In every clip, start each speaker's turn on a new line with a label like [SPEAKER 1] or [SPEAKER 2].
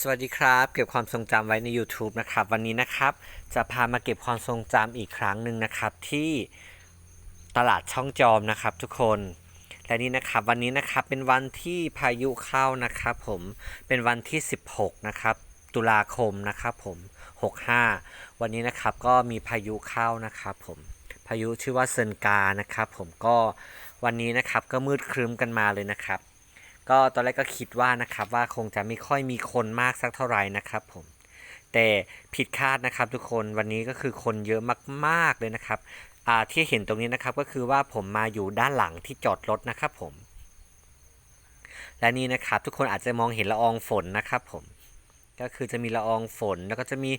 [SPEAKER 1] สวัสดีครับ เก็บความทรงจำไว้ใน YouTube นะครับ วันนี้นะครับ จะพามาเก็บความทรงจำอีกครั้งหนึ่งนะครับ ที่ตลาดช่องจอมนะครับทุกคนและนี่นะครับวันนี้นะครับเป็นวันที่พายุเข้านะครับผมเป็นวันที่ 16 นะครับตุลาคมนะครับผม 65 วันนี้นะครับก็มีพายุเข้านะครับผมพายุชื่อว่าเซนกานะครับผมก็วันนี้นะครับก็มืดครึ้มกันมาเลยนะครับ ก็ตอนแรกก็คิดว่านะครับว่าคงจะไม่ค่อยมีคนมากสักเท่าไหร่นะครับผมแต่ผิดคาดนะครับทุกคนวันนี้ก็คือคนเยอะมากๆเลยนะครับที่เห็นตรงนี้นะครับก็คือว่าผมมาอยู่ด้านหลังที่จอดรถนะครับผม และนี่นะครับทุกคนอาจจะมองเห็นละอองฝนนะครับผมก็คือจะมีละอองฝนแล้วก็จะมี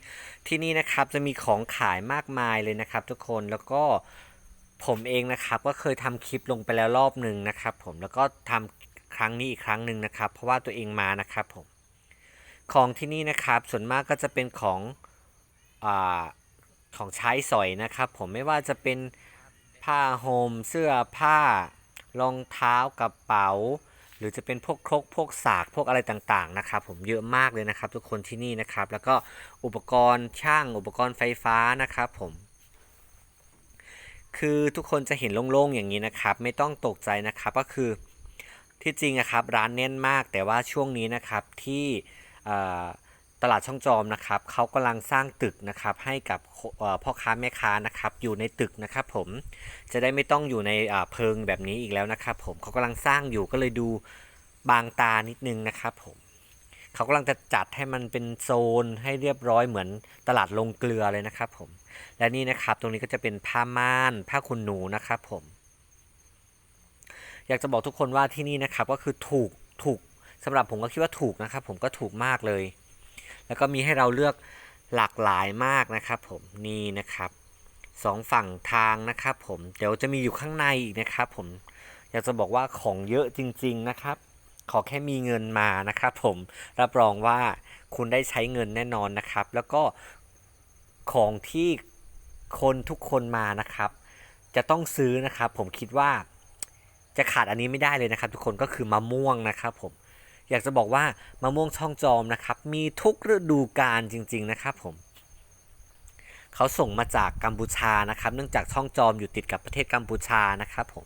[SPEAKER 1] ที่นี่นะครับจะมีของขายมากมายเลยนะครับ ทุกคนแล้วก็ผมเองนะครับก็เคยทำคลิปลงไปแล้วรอบหนึ่งนะครับ ผมแล้วก็ทำ ครั้งนี้อีกครั้งหนึ่งนะครับ เพราะว่าตัวเองมานะครับผมของที่นี่นะครับส่วนมากก็จะเป็นของอของใช้สอยนะครับ ผมไม่ว่าจะเป็นผ้าห่มเสื้อผ้ารองเท้ากระเป๋า หรือจะเป็นพวกครกพวกสากพวกอะไรต่างๆนะครับ ผมเยอะมากเลยนะครับ ทุกคนที่นี่นะครับ แล้วก็อุปกรณ์ช่างอุปกรณ์ไฟฟ้านะครับ ผม คือทุกคนจะเห็นโล่งๆอย่างนี้นะครับ ไม่ต้องตกใจนะครับก็คือ ที่จริงอะครับร้านแน่นมากแต่ว่าช่วงนี้นะครับที่ตลาดช่องจอมนะครับเขากำลังสร้างตึกนะครับให้กับพ่อค้าแม่ค้านะครับอยู่ในตึกนะครับผมจะได้ไม่ต้องอยู่ในเพิงแบบนี้อีกแล้วนะครับผมเขากำลังสร้างอยู่ก็เลยดูบางตานิดนึงนะครับผมเขากำลังจะจัดให้มันเป็นโซนให้เรียบร้อยเหมือนตลาดลงเกลือเลยนะครับผมและนี่นะครับตรงนี้ก็จะเป็นผ้าม่านผ้าขนหนูนะครับผม อยากจะบอกทุกคนว่าที่นี่นะครับก็คือถูกถูกสำหรับผมก็คิดว่าถูกนะครับ ผมก็ถูกมากเลย แล้วก็มีให้เราเลือกหลากหลายมากนะครับ ผมนี่นะครับสองฝั่งทางนะครับผมเดี๋ยวจะมีอยู่ข้างในอีกนะครับผมอยากจะบอกว่าของเยอะจริง ๆนะครับ ขอแค่มีเงินมานะครับผมรับรองว่าคุณได้ใช้เงินแน่นอนนะครับ แล้วก็ของที่คนทุกคนมานะครับ จะต้องซื้อนะครับ ผมคิดว่า จะขาดอันนี้ไม่ได้เลยนะครับ ทุกคนก็คือมะม่วงนะครับผมอยากจะบอกว่ามะม่วงช่องจอมนะครับ มีทุกฤดูกาลจริง ๆนะครับผมเขาส่งมาจากกัมพูชานะครับ เนื่องจากช่องจอมอยู่ติดกับประเทศกัมพูชานะครับผม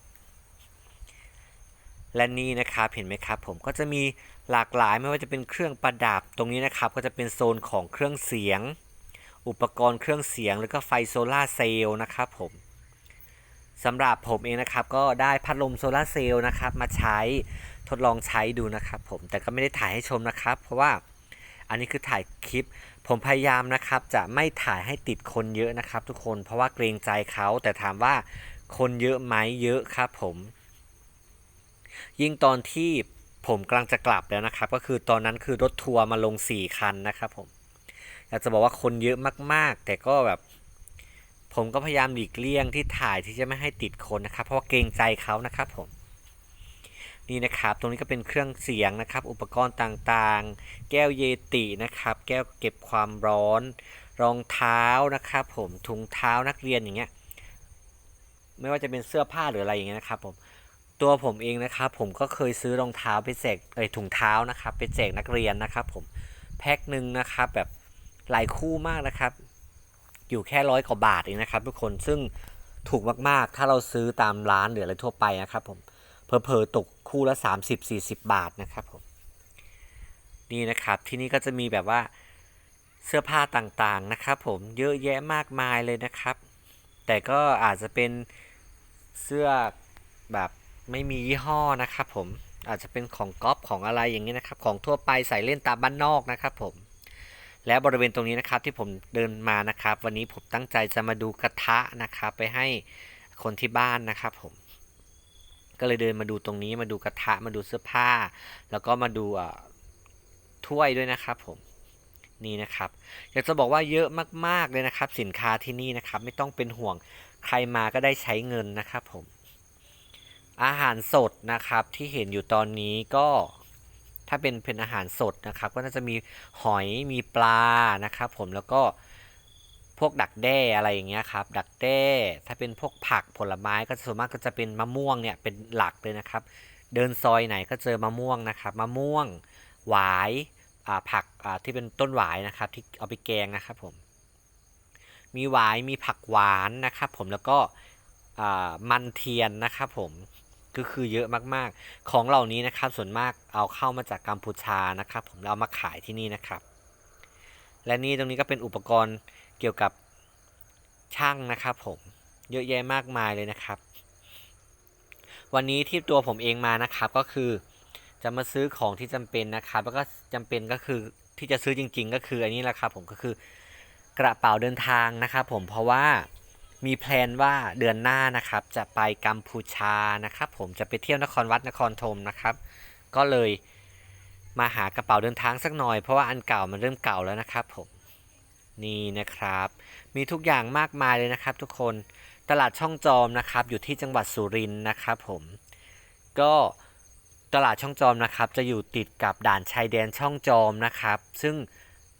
[SPEAKER 1] และนี่นะครับเห็นไหมครับผมก็จะมีหลากหลายไม่ว่าจะเป็นเครื่องประดับ ตรงนี้นะครับก็จะเป็นโซนของเครื่องเสียง อุปกรณ์เครื่องเสียงแล้วก็ไฟโซลาเซลล์นะครับผม สำหรับผมเองนะครับก็ได้พัดลมโซลาร์เซลล์นะครับมาใช้ทดลองใช้ดูนะครับผมแต่ก็ไม่ได้ถ่ายให้ชมนะครับ เพราะว่าอันนี้คือถ่ายคลิป ผมพยายามนะครับจะไม่ถ่ายให้ติดคนเยอะนะครับ ทุกคนเพราะว่าเกรงใจเขาแต่ถามว่าคนเยอะไหมเยอะครับผม ยิ่งตอนที่ผมกำลังจะกลับแล้วนะครับ ก็คือตอนนั้นคือรถทัวร์มาลง 4 คันนะครับผมอยากจะบอกว่าคนเยอะมากๆ แต่ก็แบบ ผมก็พยายามหลีกเลี่ยงที่ถ่ายที่จะไม่ให้ติดคนนะครับ เพราะว่าเกรงใจเขานะครับผมนี่นะครับ ตรงนี้ก็เป็นเครื่องเสียงนะครับ อุปกรณ์ต่างๆ แก้วเยตินะครับ แก้วเก็บความร้อน รองเท้านะครับ ผมถุงเท้านักเรียนอย่างเงี้ย ไม่ว่าจะเป็นเสื้อผ้าหรืออะไรอย่างเงี้ยนะครับ ผม ตัวผมเองนะครับ ผมก็เคยซื้อรองเท้าไปแจกเอ้ยถุงเท้านะครับ ไปแจกนักเรียนนะครับ ผมแพ็คหนึ่งนะครับ แบบหลายคู่มากนะครับ อยู่แค่ร้อยกว่าบาทเองนะครับ ทุกคนซึ่งถูกมากๆ ถ้าเราซื้อตามร้านหรืออะไรทั่วไปนะครับผมเพอๆตกคู่ละ 30-40 บาทนะครับผมนี่นะครับที่นี่ก็จะมีแบบว่าเสื้อผ้าต่างๆนะครับ ผมเยอะแยะมากมายเลยนะครับ แต่ก็อาจจะเป็นเสื้อแบบไม่มียี่ห้อนะครับ ผมอาจจะเป็นของก๊อปของอะไรอย่างนี้นะครับ ของทั่วไปใส่เล่นตามบ้านนอกนะครับ ผม และบริเวณตรงนี้นะครับที่ผมเดินมานะครับ วันนี้ผมตั้งใจจะมาดูกระทะนะครับไปให้คนที่บ้านนะครับผม ก็เลยเดินมาดูตรงนี้มาดูกระทะมาดูเสื้อผ้า แล้วก็มาดูถ้วยด้วยนะครับผมนี่นะครับอยากจะบอกว่าเยอะมากๆเลยนะครับ สินค้าที่นี่นะครับ ไม่ต้องเป็นห่วงใครมาก็ได้ใช้เงินนะครับผม อาหารสดนะครับที่เห็นอยู่ตอนนี้ก็ ถ้าเป็นเป็นอาหารสดนะครับก็น่าจะมีหอยมีปลานะครับผมแล้วก็พวกดักแด้อะไรอย่างเงี้ยครับดักแด้ถ้าเป็นพวกผักผลไม้ก็ส่วนมากก็จะเป็นมะม่วงเนี่ยเป็นหลักเลยนะครับ เดินซอยไหนก็เจอมะม่วงนะครับมะม่วงหวายผักที่เป็นต้นหวายนะครับที่เอาไปแกงนะครับผมมีหวายมีผักหวานนะครับผมแล้วก็มันเทียนนะครับผม ก็คือเยอะมากๆ ของเหล่านี้นะครับส่วนมากเอาเข้ามาจากกัมพูชานะครับ ผมเราเอามาขายที่นี่นะครับ และนี่ตรงนี้ก็เป็นอุปกรณ์เกี่ยวกับช่างนะครับ ผมเยอะแยะมากมายเลยนะครับ วันนี้ที่ตัวผมเองมานะครับก็คือจะมาซื้อของที่จำเป็นนะครับ แล้วก็จำเป็นก็คือที่จะซื้อจริง ๆ ก็คืออันนี้แหละครับผมก็คือกระเป๋าเดินทางนะครับ ผมเพราะว่า มีแพลนว่าเดือนหน้านะครับ จะไปกัมพูชานะครับ ผมจะไปเที่ยวนครวัดนครธมนะครับ ก็เลยมาหากระเป๋าเดินทางสักหน่อยเพราะว่าอันเก่ามันเริ่มเก่าแล้วนะครับผมนี่นะครับ มีทุกอย่างมากมายเลยนะครับ ทุกคนตลาดช่องจอมนะครับ อยู่ที่จังหวัดสุรินทร์นะครับ ผมก็ตลาดช่องจอมนะครับ จะอยู่ติดกับด่านชายแดนช่องจอมนะครับ ซึ่ง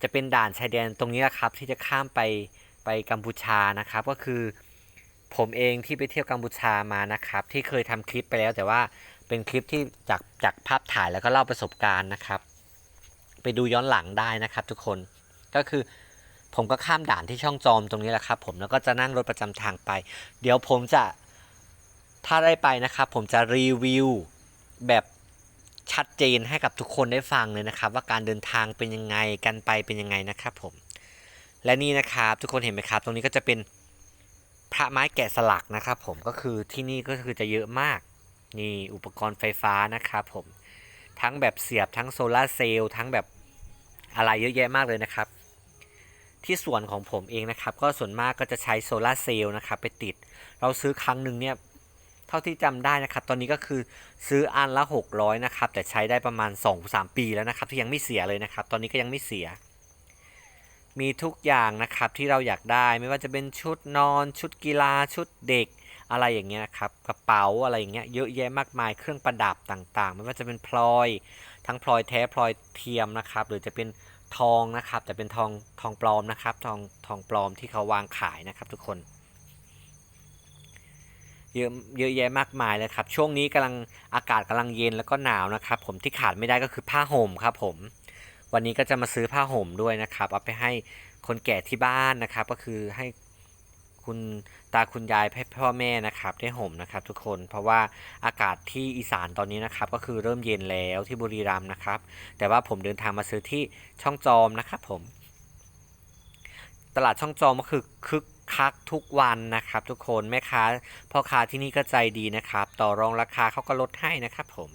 [SPEAKER 1] จะเป็นด่านชายแดนตรงนี้แหละครับ ที่จะข้ามไป ไปกัมพูชานะครับ ก็คือ ผมเองที่ไปเที่ยวกัมพูชามานะครับ ที่เคยทำคลิปไปแล้วแต่ว่าเป็นคลิปที่จากจากภาพถ่ายแล้วก็เล่าประสบการณ์นะครับ ไปดูย้อนหลังได้นะครับ ทุกคนก็คือผมก็ข้ามด่านที่ช่องจอมตรงนี้แหละครับ ผมแล้วก็จะนั่งรถประจำทางไป เดี๋ยวผมจะถ้าได้ไปนะครับ ผมจะรีวิวแบบชัดเจนให้กับทุกคนได้ฟังเลยนะครับ ว่าการเดินทางเป็นยังไงกันไปเป็นยังไงนะครับผม และนี่นะครับทุกคนเห็นไหมครับ ตรงนี้ก็จะเป็นพระไม้แกะสลักนะครับ ผมก็คือที่นี่ก็คือจะเยอะมากนี่อุปกรณ์ไฟฟ้านะครับผมทั้งแบบเสียบทั้งโซลาเซลล์ทั้งแบบอะไรเยอะแยะมากเลยนะครับ ที่ส่วนของผมเองนะครับ ก็ส่วนมากก็จะใช้โซลาเซลล์นะครับไปติด เราซื้อครั้งหนึ่งเนี่ยเท่าที่จำได้นะครับ ตอนนี้ก็คือซื้ออันละ 600 นะครับ แต่ใช้ได้ประมาณ 2-3 ปีแล้วนะครับ ที่ยังไม่เสียเลยนะครับ ตอนนี้ก็ยังไม่เสีย มีทุกอย่างนะครับที่เราอยากได้ไม่ว่าจะเป็นชุดนอน ชุดกีฬาชุดเด็กอะไรอย่างเงี้ยนะครับกระเป๋าอะไรอย่างเงี้ยเยอะแยะมากมายเครื่องประดับต่างๆ ไม่ว่าจะเป็นพลอย ทั้งพลอยแท้พลอยเทียมนะครับ หรือจะเป็นทองนะครับ แต่เป็นทองทองปลอมนะครับ ทองทองปลอมที่เขาวางขายนะครับ ทุกคน เยอะเยอะแยะมากมายเลยครับ ช่วงนี้กำลังอากาศกำลังเย็นแล้วก็หนาวนะครับ ผมที่ขาดไม่ได้ก็คือผ้าห่มครับผม วันนี้ก็จะมาซื้อผ้าห่มด้วยนะครับ เอาไปให้คนแก่ที่บ้านนะครับ ก็คือให้คุณตาคุณยายพ่อแม่นะครับ ได้ห่มนะครับ ทุกคนเพราะว่าอากาศที่อีสานตอนนี้นะครับ ก็คือเริ่มเย็นแล้วที่บุรีรัมย์นะครับ แต่ว่าผมเดินทางมาซื้อที่ช่องจอมนะครับผม ตลาดช่องจอมก็คือคึกคักทุกวันนะครับ ทุกคนแม่ค้าพ่อค้าที่นี่ก็ใจดีนะครับ ต่อรองราคาเขาก็ลดให้นะครับผม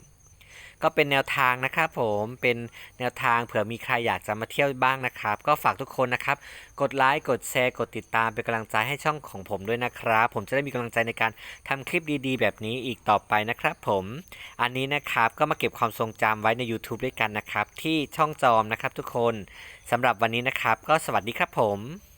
[SPEAKER 1] ก็เป็นแนวทางนะครับผมเป็นแนวทางเผื่อมีใครอยากจะมาเที่ยวบ้างนะครับ ก็ฝากทุกคนนะครับ กดไลค์กดแชร์กดติดตามเป็นกำลังใจให้ช่องของผมด้วยนะครับ ผมจะได้มีกำลังใจในการทำคลิปดีๆ แบบนี้อีกต่อไปนะครับผมอันนี้นะครับก็มาเก็บความทรงจำไว้ใน YouTube ด้วยกันนะครับ ที่ช่องจอมนะครับทุกคนสำหรับวันนี้นะครับ ก็สวัสดีครับผม